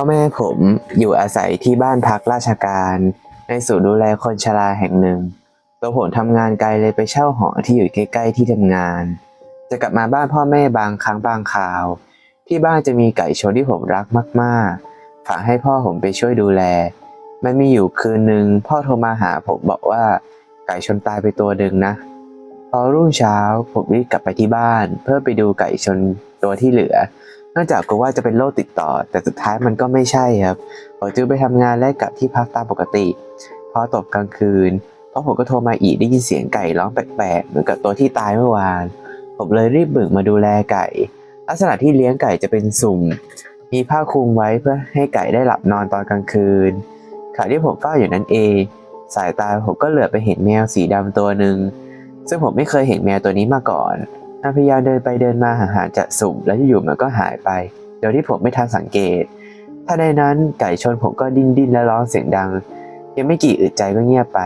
อแม่ผมอยู่อาศัยที่บ้านพักราชการ ในศูนย์ดูแลคนชราแห่งหนึ่ง ตัวผมทำงานไกลเลยไปเช่าหอที่อยู่ใกล้ ๆ ที่ทำงาน จะกลับมาบ้านพ่อแม่บางครั้งบางคราว ที่บ้านจะมีไก่ชนที่ผมรักมากๆ ฝากให้พ่อผมไปช่วยดูแล มันมีอยู่คืนหนึ่งพ่อโทรมาหาผมบอกว่าไก่ชนตายไปตัวหนึ่งนะ พอรุ่งเช้าผมรีบกลับไปที่บ้าน เพื่อไปดูไก่ชนตัวที่เหลือ นื่องจากกลัวว่าจะเป็นโรคติดต่อ แต่สุดท้ายมันก็ไม่ใช่ครับผมจึงไปทำงานและกลับที่พักตามปกติ พอตกกลางคืนพ่อผมก็โทรมาอีกได้ยินเสียงไก่ร้องแปลกๆเหมือนกับตัวที่ตายเมื่อวาน ผมเลยรีบบึกมาดูแลไก่ ลักษณะที่เลี้ยงไก่จะเป็นสุ่ม มีผ้าคลุมไว้เพื่อให้ไก่ได้หลับนอนตอนกลางคืนขณะที่ผมเฝ้าอยู่นั้นเอง สายตาผมก็เหลือบไปเห็นแมวสีดำตัวหนึ่งซึ่งผมไม่เคยเห็นแมวตัวนี้มาก่อน มันพยายามเดินไปเดินมาห่างๆจากสุ่มแล้วอยู่ๆมันก็หายไป โดยที่ผมไม่ทันสังเกต ถ้าในนั้นไก่ชนผมก็ดิ้นดิ้นและร้องเสียงดัง ยังไม่กี่อึดใจก็เงียบไป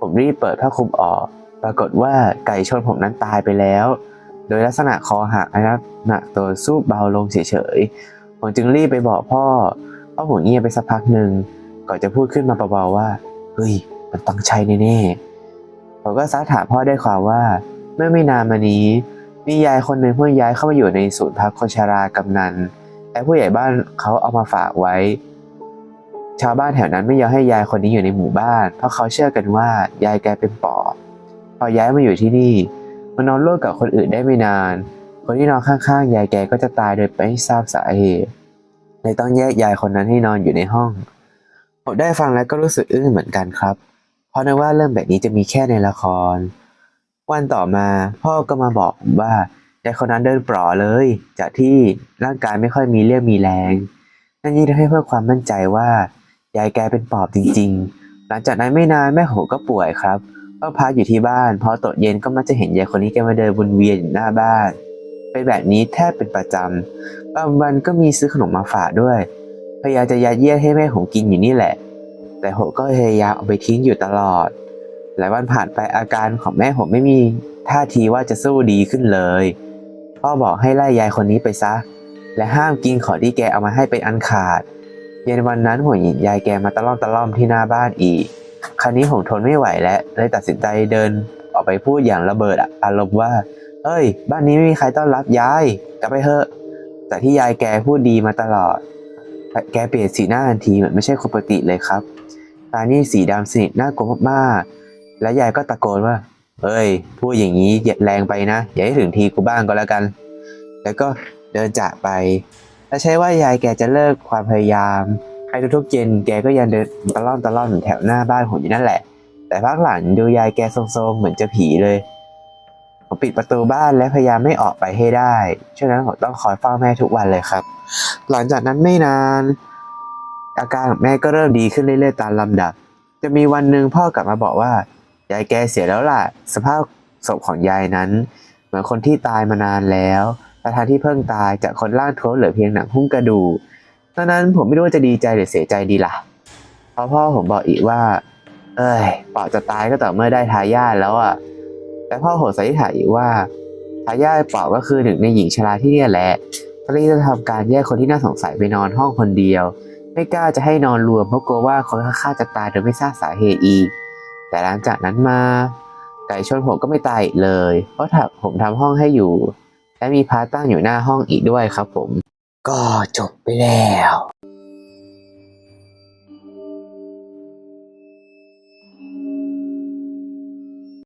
ผมรีบเปิดผ้าคลุมออก ปรากฏว่าไก่ชนผมนั้นตายไปแล้ว โดยลักษณะคอหักนะครับหนักตัวสู้เบาลงเฉยๆ ผมจึงรีบไปบอกพ่อพ่อผมเงียบไปสักพักหนึ่งก่อนจะพูดขึ้นมาเบาๆว่าเฮ้ยมันต้องใช่แน่ๆผมก็ซักถามพ่อได้ความว่า เมื่อไม่นานมานี้ มียายคนหนึ่งเพิ่งย้ายเข้ามาอยู่ในศูนย์พักคนชรากำนันและผู้ใหญ่บ้านเขาเอามาฝากไว้ ชาวบ้านแถวนั้นไม่ยอมให้ยายคนนี้อยู่ในหมู่บ้าน เพราะเขาเชื่อกันว่ายายแกเป็นปอบพอย้ายมาอยู่ที่นี่มานอนร่วมกับคนอื่นได้ไม่นาน คนที่นอนข้างๆ ยายแกก็จะตายโดยไม่ทราบสาเหตุเลยต้องแยกยายคนนั้นให้นอนอยู่ในห้องผมได้ฟังแล้วก็รู้สึกอึ้งเหมือนกันครับ เพราะนึกว่าเรื่องแบบนี้จะมีแค่ในละคร วันต่อมาพ่อก็มาบอกผมว่ายายคนนั้นเดินปลอเลย จากที่ร่างกายไม่ค่อยมีเรี่ยวมีแรง นั่นยิ่งทำให้เพิ่มความมั่นใจว่ายายแกเป็นปอบจริง ๆ หลังจากนั้นไม่นานแม่ผมก็ป่วยครับก็พักอยู่ที่บ้าน พอตกเย็นก็มักจะเห็นยายคนนี้แกมาเดินวนเวียนอยู่หน้าบ้านเป็นแบบนี้แทบเป็นประจำบางวันก็มีซื้อขนมมาฝากด้วย พยายามจะยัดเยียดให้แม่ผมกินอยู่นี่แหละ แต่ผมก็พยายามเอาไปทิ้งอยู่ตลอด หลายวันผ่านไปอาการของแม่ผมไม่มีท่าทีว่าจะสู้ดีขึ้นเลย พ่อบอกให้ไล่ยายคนนี้ไปซะ และห้ามกินของที่แกเอามาให้เป็นอันขาด เย็นวันนั้นผมเห็นยายแกมาตะล่อมตะล่อมที่หน้าบ้านอีก คราวนี้ผมทนไม่ไหวแล้วเลยตัดสินใจเดินออกไปพูดอย่างระเบิดอารมณ์ว่า เอ้ย บ้านนี้ไม่มีใครต้อนรับยาย กลับไปเถอะจากที่ยายแกพูดดีมาตลอด แกเปลี่ยนสีหน้าทันทีเหมือนไม่ใช่คนปกติเลยครับ ตานี่สีดำสนิทน่ากลัวมากๆ และยายก็ตะโกนว่า เอ้ย พูดอย่างนี้อย่แรงไปนะ อย่าให้ถึงทีกูบ้างก็แล้วกัน แล้วก็เดินจากไปและใช่ว่ายายแกจะเลิกความพยายามให้ทุกๆเย็นแกก็ยังเดินตะล่อมตะล่อมแถวหน้าบ้านผมอยู่นั่นแหละ แต่พักหลังดูยายแกทรงๆเหมือนจะผีเลย ผมปิดประตูบ้านและพยายามไม่ออกไปให้ได้ช่วงนั้นผมต้องคอยเฝ้าแม่ทุกวันเลยครับ หลังจากนั้นไม่นาน อาการของแม่ก็เริ่มดีขึ้นเรื่อยๆตามลำดับ จะมีวันหนึ่งพ่อกลับมาบอกว่า ยายแกเสียแล้วล่ะ สภาพศพของยายนั้น เหมือนคนที่ตายมานานแล้วและทางที่เพิ่งตายจากคนร่างท้วมเหลือเพียงหนังหุ้มกระดูกตอนนั้นผมไม่รู้ว่าจะดีใจหรือเสียใจดีล่ะเพราะพ่อผมบอกอีกว่า เอ้ยปอดจะตายก็ต่อเมื่อได้ทายาทแล้วอะ แต่พ่อผมสันนิษฐานอีกว่าทายาทปอก็คือหนึ่งในหญิงชราที่เนี่ยแหละตอนนี้จะทำการแยกคนที่น่าสงสัยไปนอนห้องคนเดียว ไม่กล้าจะให้นอนรวมเพราะกลัวว่าคนข้างๆจะตายโดยไม่ทราบสาเหตุอีก แต่หลังจากนั้นมา ไก่ชนผมก็ไม่ตายอีกเลย เพราะถ้าผมทำห้องให้อยู่ และมีพาตั้งอยู่หน้าห้องอีกด้วยครับผม ก็จบไปแล้ว